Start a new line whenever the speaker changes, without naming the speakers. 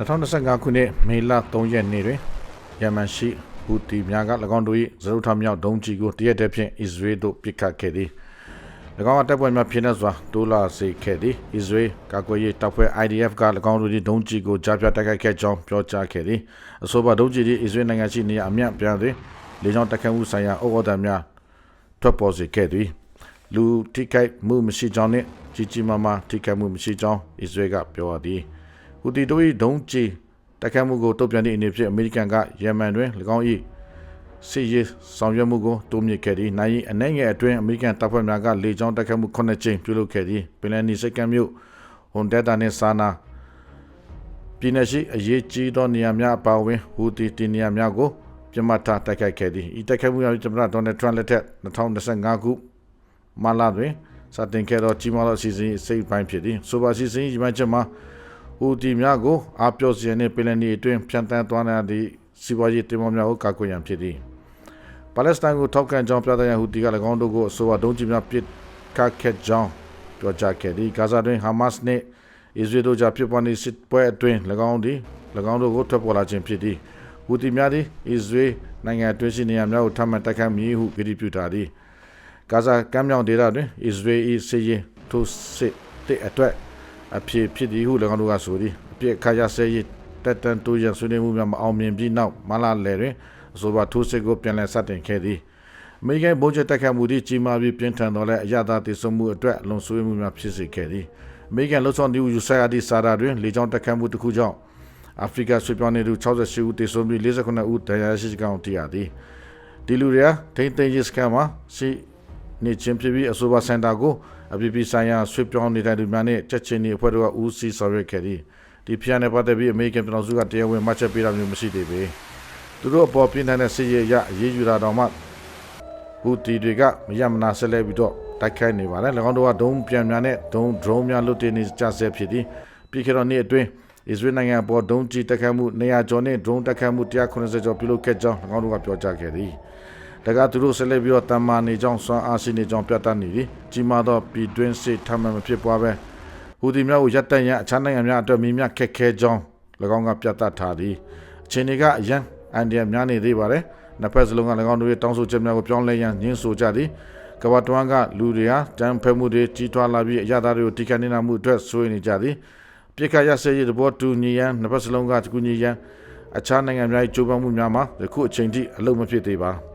2025ခုနှစ်မေလ3ရက်နေ့တွင်ယမန်ရှိဟူတီများက၎င်းတို့၏ဇရုထမြောက်ဒုံးကျည်ကိုတရက်တည်းဖြင့်အစ္စရေးသို့ပစ်ခတ်ခဲ့သည်၎င်းကတပ်ဖွဲ့များဖြစ်နေစွာဒိုလာစေခဲ့သည်အစ္စရေးကာကွယ်ရေးတပ်ဖွဲ့ IDF က၎င်းတို့၏ဒုံးကျည်ကိုကြားဖြတ်တိုက်ခိုက်ခဲ့ကြောင်းပြောကြားခဲ့သည်အဆိုပါဒုံးကျည်သည်အစ္စရေးနိုင်ငံရှိနေရာအမြတ်ပြန်တွင်လေကြောင်းတိုက်ခိုက်မှုဆိုင်ရာဩဝါဒများထွက်ပေါ်စေခဲ့သည်လူထိခိုက်မှုမရှိကြောင်းနှင့်ကြီးကြီးမားမားထိခိုက်မှုမရှိကြောင်းအစ္စရေးကပြောသည် ဟူတီတို့၏ဒုံးကျည်တိုက်ခိုက်မှုကိုတုံ့ပြန်သည့်အနေဖြင့်အမေရိကန်ကယမန်တွင်၎င်း၏စစ်ရေးဆောင်ရွက်မှုကိုတိုးမြင့်ခဲ့သည်နိုင်၏အနေငယ်အတွင်းအမေရိကန်တပ်ဖွဲ့များကလေကြောင်းတိုက်ခိုက်မှု9ကြိမ်ပြုလုပ်ခဲ့သည်ပင်လယ်နီစိတ်ကမ်းမြို့ဟွန်ဒက်တာနှင့်ဆာနာပြည်နယ်ရှိအရေးကြီးသောနေရာများအပါအဝင်ဟူတီတင်နေရာများကိုပြစ်မှတ်ထားတိုက်ခိုက်ခဲ့သည်ဤတိုက်ခိုက်မှုများသမ္မတဒေါ်နယ်ထရန့်လက်ထက်2025ခုမလာတွင်စတင်ခဲ့သောကြီးမားသောအစီအစဉ်စိတ်ပိုင်းဖြစ်သည်ဆိုပါအစီအစဉ်ကြီးမှချက်မှာ ဟူတီများကိုအားပြောစီရင်တဲ့ပင်လယ်နီအတွင်းဖြန့်တန်းသွားတဲ့ဒီစီးပွားရေးတင်မောများကိုကာကွယ်ရန်ဖြစ်သည်ပါလက်စတိုင်းကိုထောက်ခံကြောင်းပြသရန်ဟူတီက၎င်းတို့ကိုအဆိုပါဒုံးကျည်များပစ်ခတ်ခဲ့ကြောင်းပြောကြားခဲ့သည်ဂါဇာတွင်ဟာမတ်စ်နှင့်အစ္စရေးတို့ကြားဖြစ်ပွားနေစစ်ပွဲအတွင်း၎င်းသည်၎င်းတို့ကိုထွက်ပေါ်လာခြင်းဖြစ်သည်ဟူတီများသည်အစ္စရေးနိုင်ငံအတွင်းရှိနေရာများကိုထပ်မံတိုက်ခိုက်မည်ဟုကြေညာပြုထားသည်ဂါဇာကမ်းမြောင်ဒေသတွင်အစ္စရေး၏စစ်ရေးထိုးစစ်တဲ့အတွက် အဖြစ်ဖြစ်သည်ဟု၎င်းတို့ကဆိုသည်အပြစ်ခါရဆဲရေးတက်တန်တူရန်ဆွေးနွေးမှုများမအောင်မြင်ပြီးနောက်မလာလေတွင်အဆိုပါထိုးစစ်ကိုပြန်လည်စတင်ခဲ့သည်အမေရိကန်ဘုံကျတက်ခတ်မှုသည်ကြီးမားပြီးပြင်းထန်တော်လဲအရသာတည်ဆုံမှုအတွက်အလွန်ဆွေးမှုများဖြစ်စေခဲ့သည်အမေရိကန်လှုပ်ဆောင်သူယူဆိုင်အဒီဆာရာတွင်လေကြောင်းတက်ခတ်မှုတစ်ခုကြောင့်အာဖရိကဆွေးပြောင်းနေသူ68ဦးတည်ဆုံပြီး49ဦးတရားရှိကြောင်းသိရသည်ဒီလူတွေကထိမ့်သိမ်းရေးစခန်းမှာရှိ နေချင်းဖြစ်ပြီးအဆိုပါစင်တာကိုအပြည်ပြည်ဆိုင်ရာဆွေးပြောင်းနေတဲ့လူများနဲ့ချက်ချင်းဒီအဖွဲ့တို့ကဦးစီးဆောင်ရွက်ခဲ့သည်ဒီဖျက်နဲ့ပတ်သက်ပြီးအမေရိကန်ပြည်ထောင်စုကတရားဝင်မှတ်ချက်ပေးတာမျိုးမရှိသေးပေသူတို့အပေါ်ပြင်းထန်တဲ့စစ်ရေးအရအရေးယူတာတော့မှဟူတီတွေကမရမနာဆက်လက်ပြီးတော့တိုက်ခိုက်နေပါတယ်၎င်းတို့ကဒုံးပြန်များနဲ့ဒုံး drone များလွတ်တင်နေကြဆဲဖြစ်သည်ပြီးခဲ့တော့နေ့အတွင်းအစ္စရေးနိုင်ငံပေါ်ဒုံးကြီးတိုက်ခိုက်မှု200ကျော်နဲ့ drone တိုက်ခိုက်မှု190ကျော်ပြုလုပ်ခဲ့ကြောင်း၎င်းတို့ကပြောကြားခဲ့သည် တကသူတို့ဆက်လက်ပြီးတော့တမ္မာနေကြောင်းစွမ်းအားရှိနေကြောင်းပြသနေသည်ကြီးမားသောပြည်တွင်းစစ်ထမှန်မဖြစ်ပွားပဲဟူဒီများကိုရပ်တန့်ရန်အခြားနိုင်ငံများအတွက်မြင်းများခက်ခဲကြောင်း၎င်းကပြသထားသည်အချိန်တွေကအရန်အန်ဒီယများနေသေးပါတယ်နှစ်ဖက်စလုံးက၎င်းတို့ရဲ့တောင်းဆိုချက်များကိုပြောင်းလဲရန်ညှင်းဆိုကြသည်ကမ္ဘာတွင်းကလူတွေဟာတန်ဖက်မှုတွေကြီးထွားလာပြီးအရသာတွေကိုတိကျနေတာမှုအတွက်ဆွေးနေကြသည်ပြစ်ခတ်ရစေရေးတဘောတူညီရန်နှစ်ဖက်စလုံးကကူညီရန်အခြားနိုင်ငံများ၏ကြိုးပမ်းမှုများမှာယခုအချိန်ထိအလုံးမဖြစ်သေးပါ